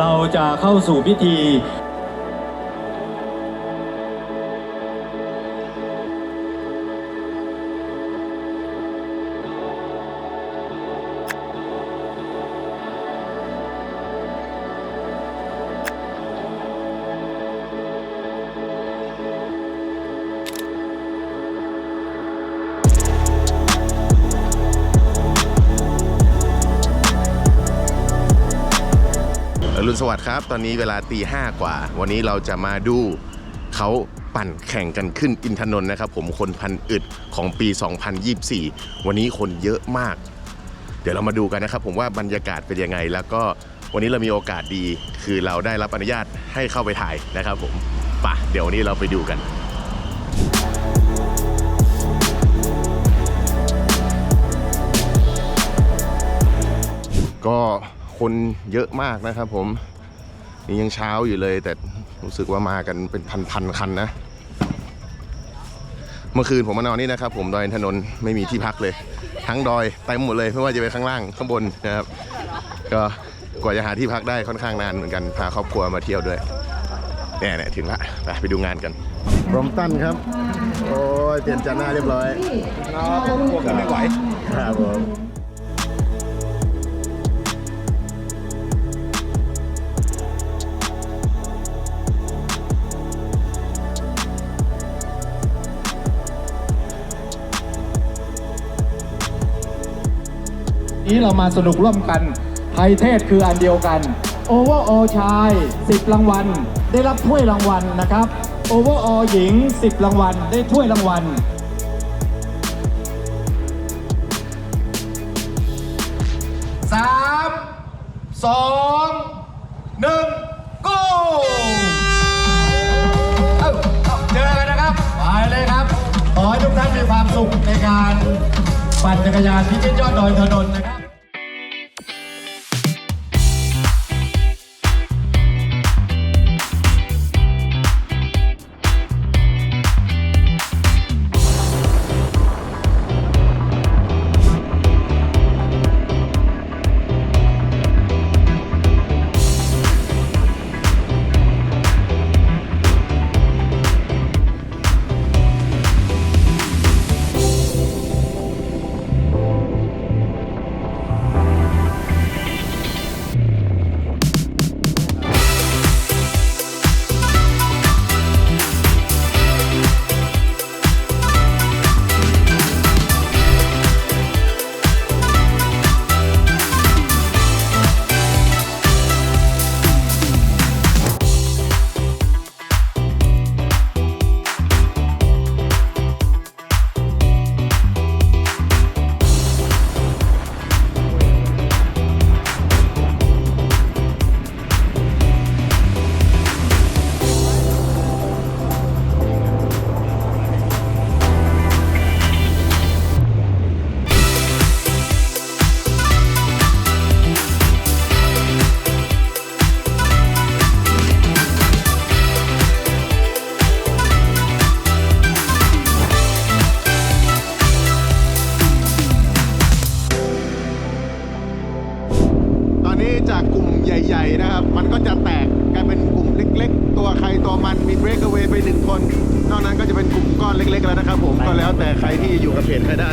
เราจะเข้าสู่พิธี รุณสวัสดิ์ครับ ตอนนี้เวลาตีห้ากว่า วันนี้เราจะมาดูเขาปั่นแข่งกันขึ้นอินทนนท์นะครับ ผมคนพันอึดของปี 2024 วันนี้คนเยอะมาก เดี๋ยวเรามาดูกันนะครับ ผมว่าบรรยากาศเป็นยังไง แล้วก็วันนี้เรามีโอกาสดี คือเราได้รับอนุญาตให้เข้าไปถ่ายนะครับ ผมปะเดี๋ยววันนี้เราไปดูกันก็ คนเยอะมากนะครับผม นี่ยังเช้าอยู่เลย แต่รู้สึกว่ามากันเป็นพันๆคันนะ เมื่อคืนผมมานอนนี่นะครับ ผมดอยอินทนนท์ไม่มีที่พักเลย ทั้งดอยเต็มหมดเลยไม่ว่าจะไปข้างล่างข้างบนนะครับ ก็กว่าจะหาที่พักได้ค่อนข้างนานเหมือนกันพาครอบครัวมาเที่ยวด้วยเนี่ยเนี่ยถึงละไปไปดูงานกันรมตันครับ โอ้ยเปลี่ยนจานหน้าเรียบร้อยครับพวกไม่ไหวครับผม นี้เรามาสนุกร่วมกันไทยเทศคืออันเดียวกันโอเวอร์ออชาย 10 รางวัล ได้รับถ้วยรางวัลนะครับโอเวอร์ออหญิง 10 รางวัล ได้ถ้วยรางวัลสามสองหนึ่งกู้เอ้าเจอกันนะครับ ไปเลยครับ ขอให้ทุกท่านมีความสุขในการปั่นจักรยานพิชิตยอดดอยถนนนะครับ เบรกเอา a y ไปหนึ่งคน นอกนั้นก็จะเป็นกลุ่มก้อนเล็ก ๆ แล้วนะครับผมก็แล้วแต่ใครที่อยู่กับเพจใครได้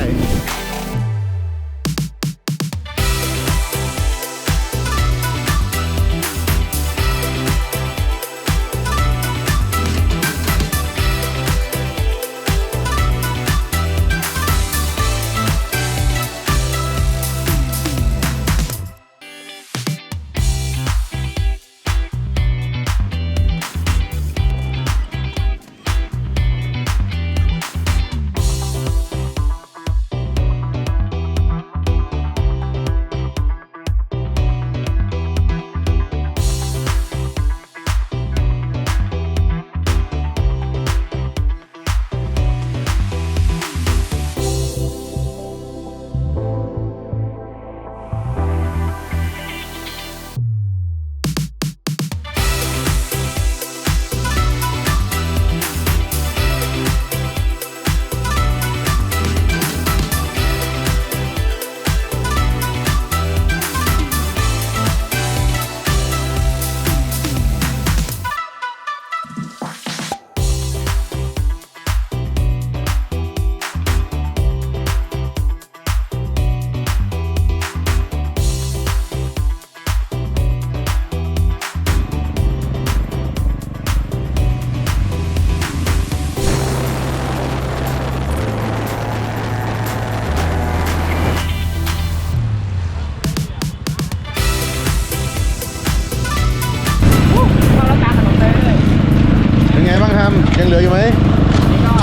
นี่ก็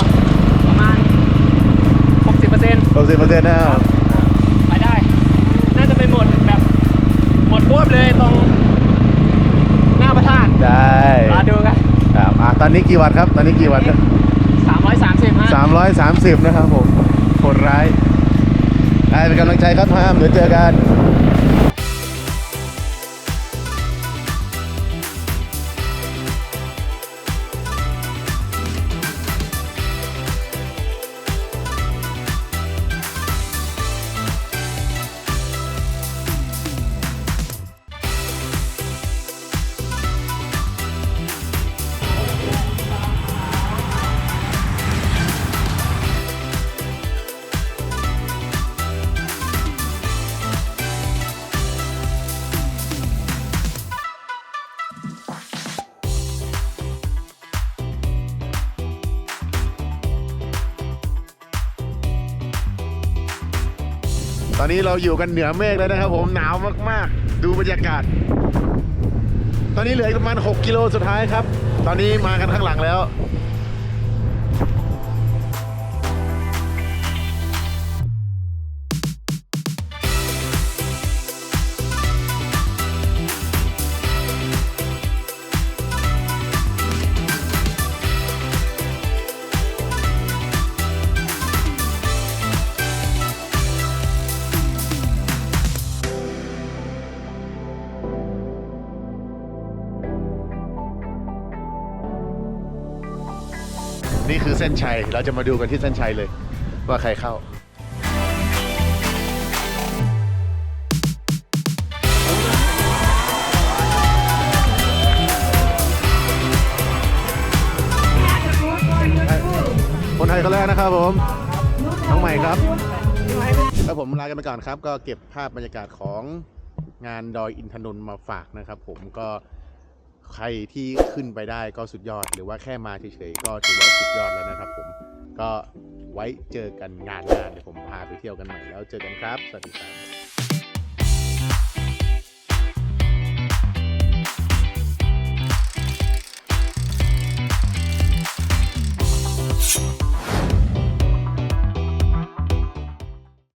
ประมาณ 60%หกสิบเปอร์เซ็นต์นะไปได้ น่าจะไปหมดแบบหมดพวบเลยตรงหน้าพระธาตุได้มาดูกันครับอะตอนนี้กี่วันครับ ตอนนี้กี่วันครับ330ฮะสามร้อยสามสิบนะครับผมคนร้ายได้เป็นกำลังใจครับพามเดี๋ยวเจอกัน ตอนนี้เราอยู่กันเหนือเมฆแล้วนะครับผมหนาวมากๆ ดูบรรยากาศ ตอนนี้เหลืออีกประมาณ 6 กิโลสุดท้ายครับ ตอนนี้มากันข้างหลังแล้ว คือเส้นชัย เราจะมาดูกันที่เส้นชัยเลย ว่าใครเข้าคนไทยคนแรกนะครับผมน้องใหม่ครับแล้วผมลากันไปก่อนครับ ก็เก็บภาพบรรยากาศของงานดอยอินทนนท์มาฝากนะครับ ผมก็ ใครที่ขึ้นไปได้ก็สุดยอด หรือว่าแค่มาเฉยๆก็ถือว่าสุดยอดแล้วนะครับผมก็ไว้เจอกันงานงานเดี๋ยวผมพาไปเที่ยวกันใหม่แล้วเจอกันครับ สวัสดีครับ